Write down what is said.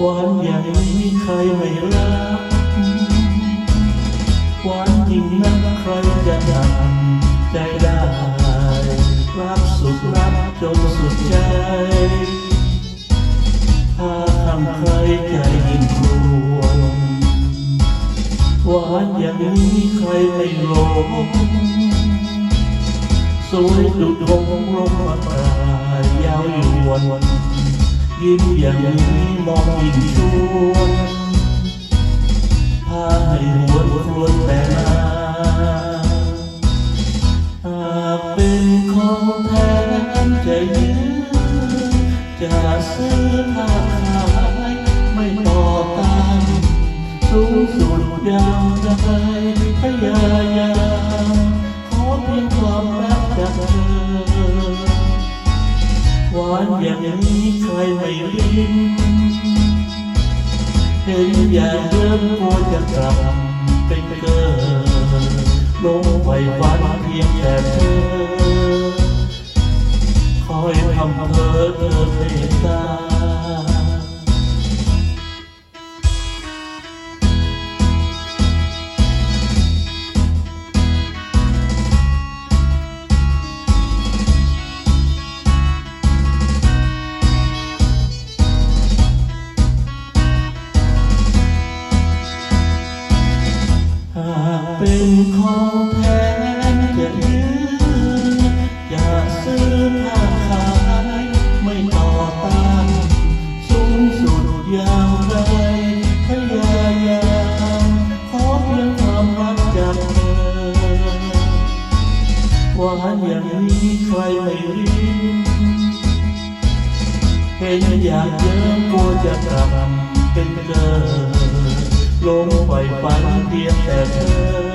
หวานอย่างนี้ใครไม่รักหวานยิ่งนักใครจะหันใจได้รักสุดรักจนสุดใจถ้าทำใครใจยิ่งกลัวหวานอย่างนี้ใครไม่หลงสวยดุดงลมอากายาวยวน ยิ้มอย่างนี้มองยิ่งชวนพาให้วนวนแต่นาหากเป็นของแท้จะยืนจะซื้อผ้าขายไม่ต่อตามสูงสุดยาวใจพยายามขอเพียงความรักจากเธอหวานอย่างนี้ เห็นอย่างเดิมกลัวจะกลับเป็นเกิดลงไปฝันเพียงแต่เธอ เป็นของแท้จะยืนอย่าซื้อผ้าขายไม่ต่อต้านสูงสุดยาวไกลพยายามขอเพียงความรักจากเธอหวานอย่างนี้ใครไม่รินเห็นอยากเยิ้มกลัวจะกลับเป็นเกิดลงไปฝันเพียงแต่เธอ